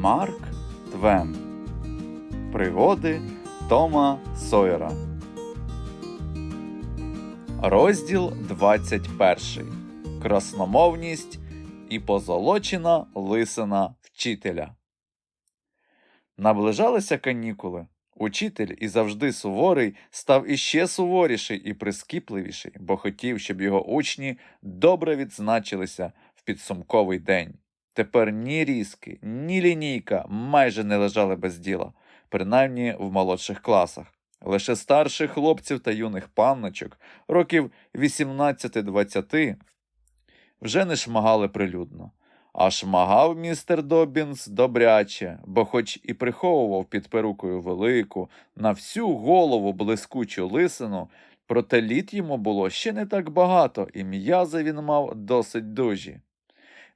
Марк Твен. Пригоди Тома Сойера. Розділ 21. Красномовність і позолочена лисина вчителя. Наближалися канікули. Учитель і завжди суворий став іще суворіший і прискіпливіший, бо хотів, щоб його учні добре відзначилися в підсумковий день. Тепер ні різки, ні лінійка майже не лежали без діла, принаймні в молодших класах. Лише старших хлопців та юних панночок, років 18-20, вже не шмагали прилюдно. А шмагав містер Добінс добряче, бо хоч і приховував під перукою велику, на всю голову блискучу лисину, проте літ йому було ще не так багато, і м'язи він мав досить дужі.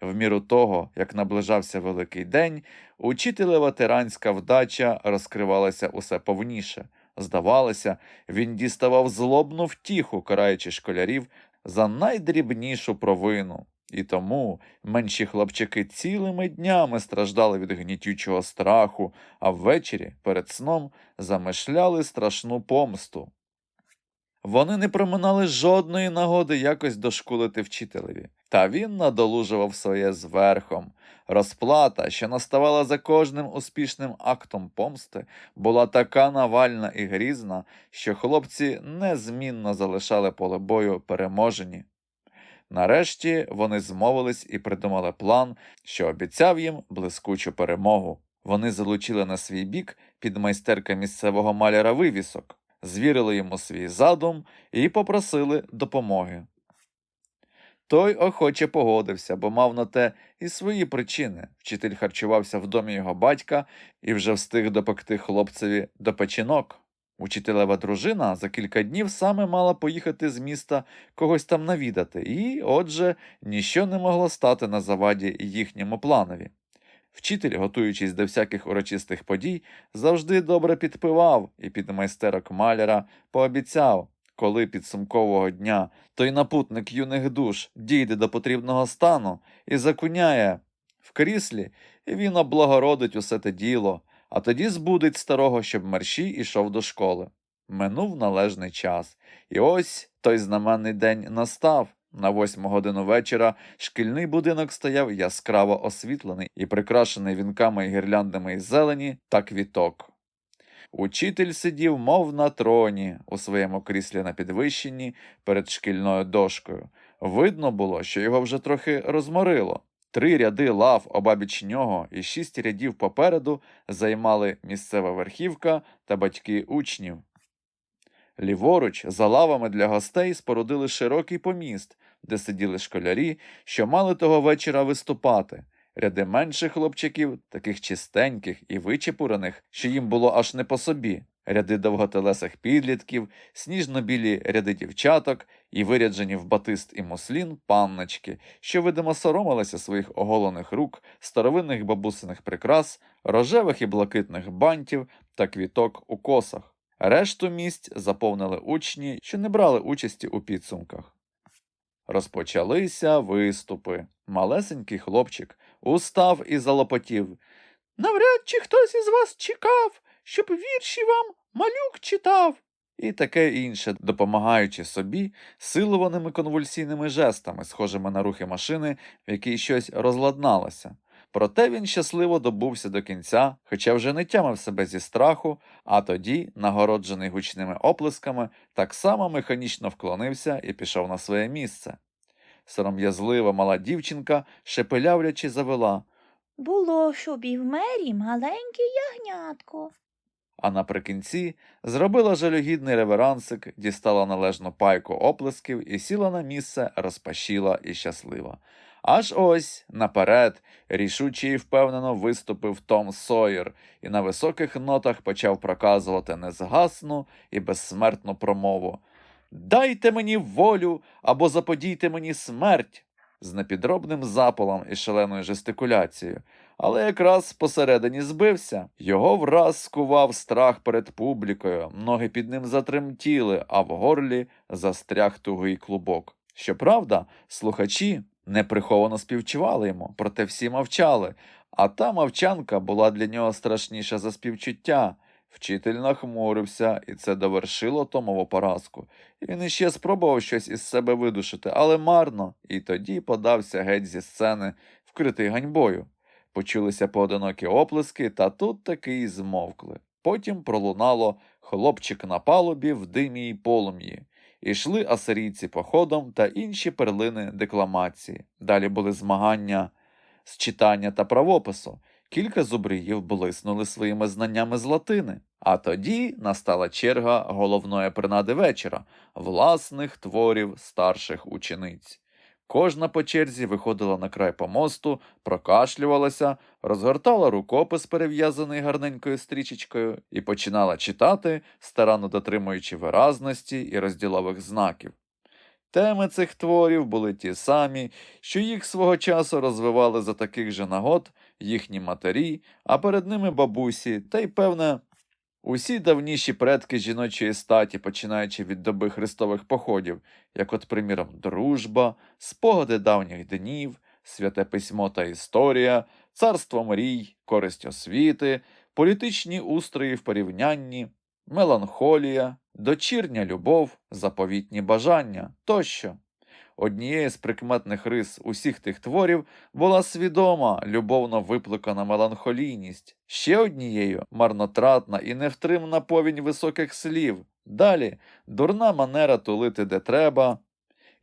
В міру того, як наближався великий день, учителева тиранська вдача розкривалася усе повніше. Здавалося, він діставав злобну втіху, караючи школярів за найдрібнішу провину. І тому менші хлопчики цілими днями страждали від гнітючого страху, а ввечері перед сном замишляли страшну помсту. Вони не проминали жодної нагоди якось дошкулити вчителеві, та він надолужував своє зверхом. Розплата, що наставала за кожним успішним актом помсти, була така навальна і грізна, що хлопці незмінно залишали поле бою переможені. Нарешті вони змовились і придумали план, що обіцяв їм блискучу перемогу. Вони залучили на свій бік підмайстерка місцевого маляра вивісок, звірили йому свій задум і попросили допомоги. Той охоче погодився, бо мав на те і свої причини. Вчитель харчувався в домі його батька і вже встиг допекти хлопцеві до печінок. Учителева дружина за кілька днів саме мала поїхати з міста когось там навідати, і, отже, ніщо не могло стати на заваді їхньому планові. Вчитель, готуючись до всяких урочистих подій, завжди добре підпивав і під майстерок маляра пообіцяв, коли підсумкового дня той напутник юних душ дійде до потрібного стану і закуняє в кріслі, і він облагородить усе те діло, а тоді збудить старого, щоб мерщій ішов до школи. Минув належний час, і ось той знаменний день настав. На восьму годину вечора шкільний будинок стояв яскраво освітлений і прикрашений вінками і гірляндами із зелені та квіток. Учитель сидів, мов на троні, у своєму кріслі на підвищенні перед шкільною дошкою. Видно було, що його вже трохи розморило. Три ряди лав обабіч нього і шість рядів попереду займали місцева верхівка та батьки учнів. Ліворуч, за лавами для гостей, спорудили широкий поміст, де сиділи школярі, що мали того вечора виступати. Ряди менших хлопчиків, таких чистеньких і вичепурених, що їм було аж не по собі, ряди довготелесих підлітків, сніжно-білі ряди дівчаток і виряджені в батист і муслін панночки, що видимо соромилися своїх оголених рук, старовинних бабусиних прикрас, рожевих і блакитних бантів та квіток у косах. Решту місць заповнили учні, що не брали участі у підсумках. Розпочалися виступи. Малесенький хлопчик устав і залопотів. Навряд чи хтось із вас чекав, щоб вірші вам малюк читав. І таке інше, допомагаючи собі силованими конвульсійними жестами, схожими на рухи машини, в якій щось розладналося. Проте він щасливо добувся до кінця, хоча вже не тямив себе зі страху, а тоді, нагороджений гучними оплесками, так само механічно вклонився і пішов на своє місце. Сором'язлива мала дівчинка, шепелявлячи завела, Було, щоб і в мері маленьке ягнятко. а наприкінці зробила жалюгідний реверансик, дістала належну пайку оплесків і сіла на місце, розпашіла і щаслива. Аж ось наперед рішуче і впевнено виступив Том Сойер і на високих нотах почав проказувати незгасну і безсмертну промову. Дайте мені волю або заподійте мені смерть з непідробним запалом і шаленою жестикуляцією, але якраз посередині збився. Його враз скував страх перед публікою, ноги під ним затремтіли, а в горлі застряг тугий клубок. Щоправда, слухачі неприховано співчували йому, проте всі мовчали, А та мовчанка була для нього страшніша за співчуття. Вчитель нахмурився, і це довершило Томову поразку. Він іще спробував щось із себе видушити, але марно, і тоді подався геть зі сцени, вкритий ганьбою. Почулися поодинокі оплески, та тут таки й змовкли. Потім пролунало хлопчик на палубі в димі й полум'ї. Ішли асирійці походом та інші перлини декламації. Далі були змагання з читання та правопису. Кілька зубріїв блиснули своїми знаннями з латини. А тоді настала черга головної принади вечора власних творів старших учениць. Кожна по черзі виходила на край помосту, прокашлювалася, розгортала рукопис, перев'язаний гарненькою стрічечкою, і починала читати, старанно дотримуючи виразності і розділових знаків. Теми цих творів були ті самі, що їх свого часу розвивали за таких же нагод їхні матері, а перед ними бабусі, та й, певне, усі давніші предки жіночої статі, починаючи від доби хрестових походів, як от, приміром, дружба, спогади давніх днів, святе письмо та історія, царство мрій, користь освіти, політичні устрої в порівнянні, меланхолія, дочірня любов, заповітні бажання тощо. Однією з прикметних рис усіх тих творів була свідома, любовно випликана меланхолійність, ще однією марнотратна і невтримна повінь високих слів. Далі дурна манера тулити де треба,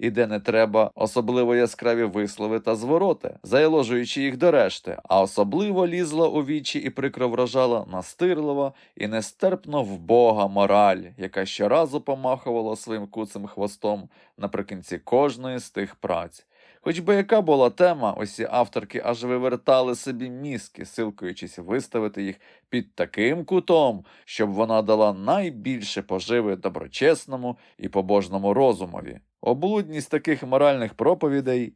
і де не треба, особливо яскраві вислови та звороти, заяложуючи їх до решти, а особливо лізла у вічі і прикро вражала настирлива і нестерпно вбога мораль, яка щоразу помахувала своїм куцим хвостом наприкінці кожної з тих праць. Хоч би яка була тема, усі авторки аж вивертали собі мізки, силкуючись виставити їх під таким кутом, щоб вона дала найбільше поживи доброчесному і побожному розумові. Облудність таких моральних проповідей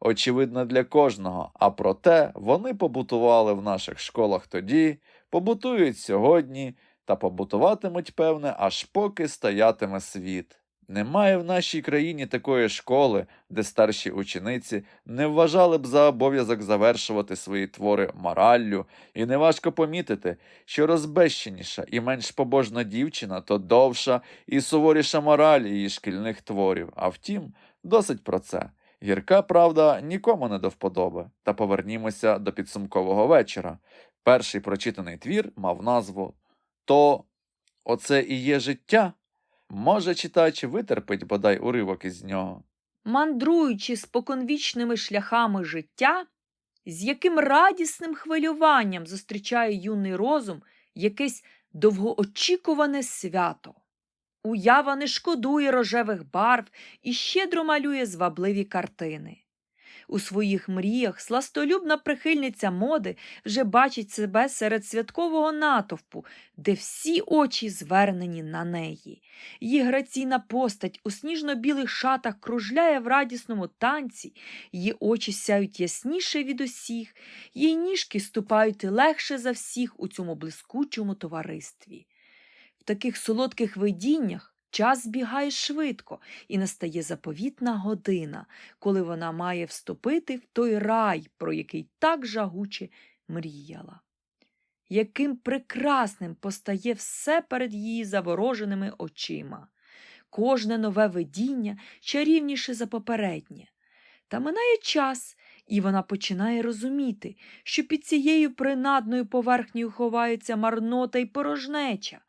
очевидна для кожного, а проте вони побутували в наших школах тоді, побутують сьогодні та побутуватимуть, певне, аж поки стоятиме світ. Немає в нашій країні такої школи, де старші учениці не вважали б за обов'язок завершувати свої твори мораллю, і неважко помітити, що розбещеніша і менш побожна дівчина, то довша і суворіша мораль її шкільних творів. А втім, досить про це. Гірка правда нікому не до вподоби. Та повернімося до підсумкового вечора. Перший прочитаний твір мав назву То оце і є життя. Може, читач витерпить бодай уривок із нього. мандруючи споконвічними шляхами життя, з яким радісним хвилюванням зустрічає юний розум якесь довгоочікуване свято. Уява не шкодує рожевих барв і щедро малює звабливі картини. У своїх мріях сластолюбна прихильниця моди вже бачить себе серед святкового натовпу, де всі очі звернені на неї. Її граційна постать у сніжно-білих шатах кружляє в радісному танці, її очі сяють ясніше від усіх, її ніжки ступають легше за всіх у цьому блискучому товаристві. В таких солодких видіннях час збігає швидко, і настає заповітна година, коли вона має вступити в той рай, про який так жагуче мріяла яким прекрасним постає все перед її завороженими очима. Кожне нове видіння чарівніше за попереднє. Та минає час, і вона починає розуміти, що під цією принадною поверхнею ховається марнота й порожнеча.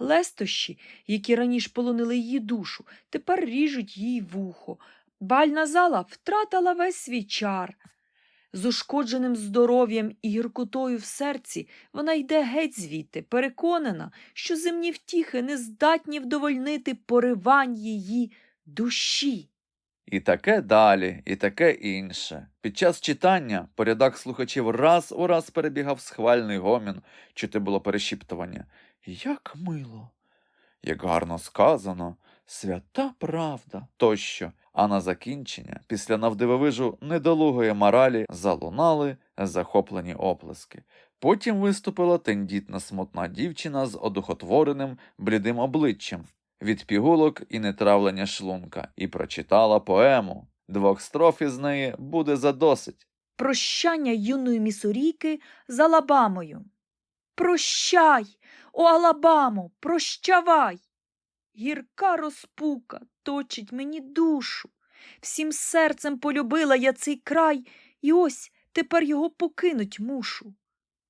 Лестощі, які раніше полонили її душу, тепер ріжуть їй вухо. Бальна зала втратила весь свій чар. З ушкодженим здоров'ям і гіркотою в серці вона йде геть звідти, переконана, що земні втіхи не здатні вдовольнити поривань її душі. І таке далі, і таке інше. Під час читання по рядах слухачів раз у раз перебігав схвальний гомін, чути було перешіптування. Як мило, як гарно сказано, свята правда тощо. А на закінчення, після навдивовижу недолугої моралі, залунали захоплені оплески. Потім виступила тендітна смутна дівчина з одухотвореним блідим обличчям від пігулок і нетравлення шлунка, і прочитала поему. Двох строф із неї буде задосить. Прощання юної місорійки з Алабамою. Прощай, о Алабамо, прощавай. Гірка розпука точить мені душу. Всім серцем полюбила я цей край, і ось тепер його покинуть мушу.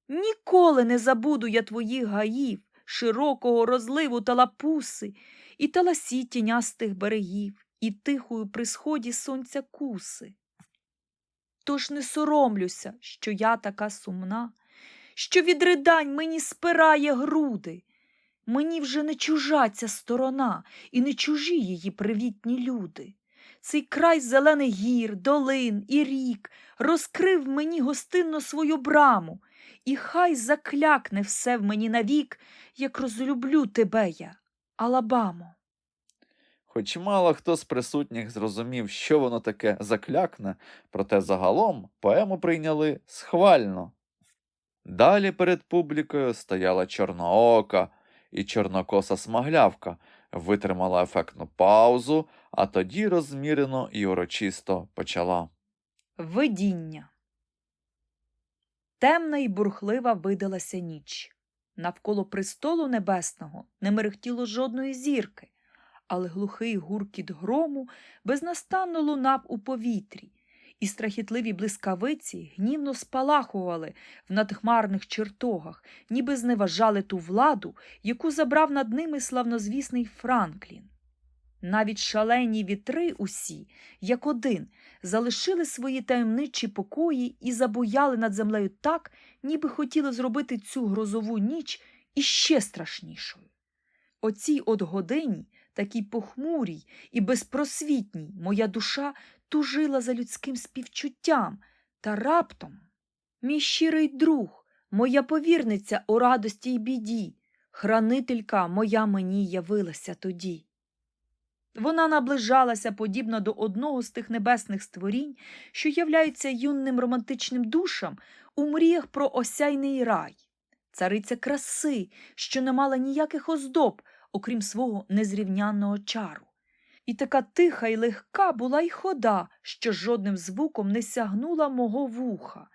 Ніколи не забуду я твоїх гаїв, широкого розливу та лапуси, і таласі тінястих берегів, і тихою при сході сонця куси. Тож не соромлюся, що я така сумна, що від ридань мені спирає груди. Мені вже не чужа ця сторона, і не чужі її привітні люди. Цей край зелених гір, долин і рік розкрив мені гостинно свою браму, і хай заклякне все в мені навік, як розлюблю тебе я, Алабамо. Хоч мало хто з присутніх зрозумів, що воно таке заклякне, проте загалом поему прийняли схвально. Далі перед публікою стояла чорноока і чорнокоса смаглявка, витримала ефектну паузу, а тоді розмірено і урочисто почала. Видіння. Темна й бурхлива видалася ніч. Навколо престолу небесного не мерехтіло жодної зірки, але глухий гуркіт грому безнастанно лунав у повітрі, і страхітливі блискавиці гнівно спалахували в надхмарних чертогах, ніби зневажали ту владу, яку забрав над ними славнозвісний Франклін. Навіть шалені вітри усі, як один, залишили свої таємничі покої і забуяли над землею так, ніби хотіли зробити цю грозову ніч іще страшнішою. О цій от годині, такій похмурій і безпросвітній, моя душа тужила за людським співчуттям, та раптом мій щирий друг, моя повірниця у радості й біді, хранителька моя мені явилася тоді. Вона наближалася подібно до одного з тих небесних створінь, що являються юним романтичним душам у мріях про осяйний рай, цариця краси, що не мала ніяких оздоб, окрім свого незрівнянного чару. І така тиха й легка була й хода, що жодним звуком не сягнула мого вуха.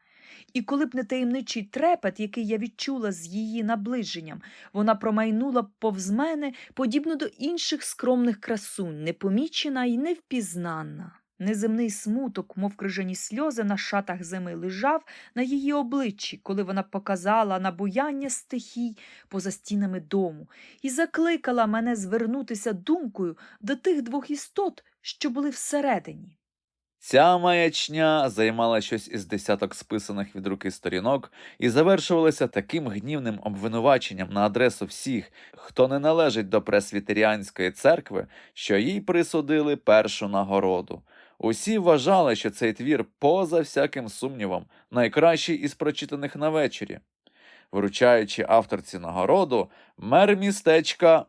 І коли б не таємничий трепет, який я відчула з її наближенням, вона промайнула б повз мене, подібно до інших скромних красунь, непомічена і невпізнанна. Неземний смуток, мов крижані сльози на шатах зими, лежав на її обличчі, коли вона показала набуяння стихій поза стінами дому і закликала мене звернутися думкою до тих двох істот, що були всередині. Ця маячня займала щось із десяток списаних від руки сторінок і завершувалася таким гнівним обвинуваченням на адресу всіх, хто не належить до пресвітеріанської церкви, що їй присудили першу нагороду. Усі вважали, що цей твір, поза всяким сумнівом, найкращий із прочитаних на вечорі. Вручаючи авторці нагороду, мер містечка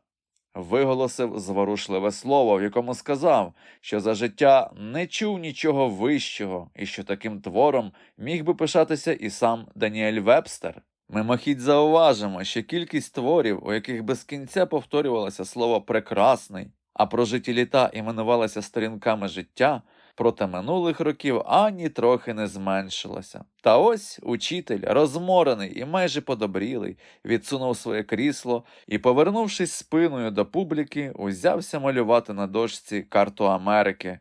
виголосив зворушливе слово, в якому сказав, що за життя не чув нічого вищого, і що таким твором міг би пишатися і сам Даніель Вебстер. Мимохідь зауважимо, що кількість творів, у яких без кінця повторювалося слово прекрасний, а прожиті літа іменувалися сторінками життя, проти минулих років ані трохи не зменшилася. Та ось учитель, розморений і майже подобрілий, відсунув своє крісло і, повернувшись спиною до публіки, узявся малювати на дошці карту Америки,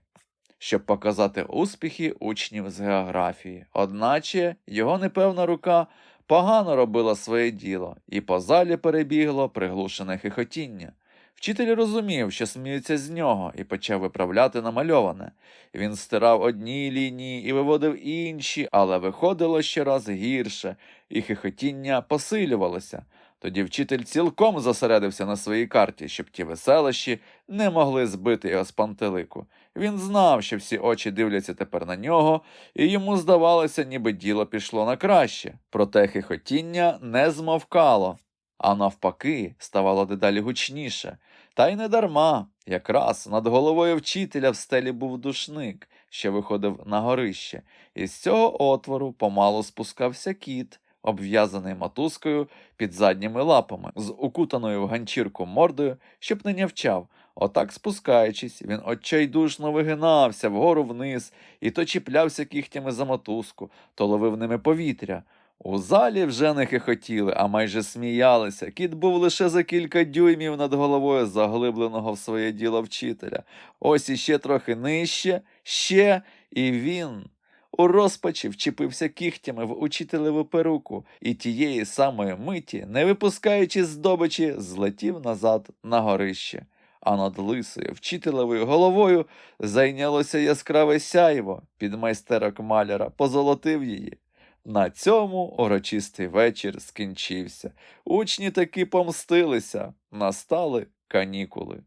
щоб показати успіхи учнів з географії. Одначе його непевна рука погано робила своє діло, і по залі перебігло приглушене хихотіння. Вчитель розумів, що сміються з нього, і почав виправляти намальоване. Він стирав одні лінії і виводив інші, але виходило щораз гірше, і хихотіння посилювалося. Тоді вчитель цілком зосередився на своїй карті, щоб ті веселощі не могли збити його з пантелику. Він знав, що всі очі дивляться тепер на нього, і йому здавалося, ніби діло пішло на краще. Проте хихотіння не змовкало, а навпаки, ставало дедалі гучніше. Та й не дарма. Якраз над головою вчителя в стелі був душник, що виходив на горище, і з цього отвору помалу спускався кіт, обв'язаний мотузкою під задніми лапами, з укутаною в ганчірку мордою, щоб не нявчав, Отак спускаючись, він отчайдушно вигинався вгору вниз і то чіплявся кігтями за мотузку, то ловив ними повітря. У залі вже не хихотіли, а майже сміялися. Кіт був лише за кілька дюймів над головою заглибленого в своє діло вчителя. Ось іще трохи нижче, ще, і він у розпачі вчепився кігтями в учителеву перуку і тієї самої миті, не випускаючи здобичі, злетів назад на горище. А над лисою вчителевою головою зайнялося яскраве сяйво, підмайстерок маляра позолотив її. На цьому урочистий вечір скінчився. Учні таки помстилися, настали канікули.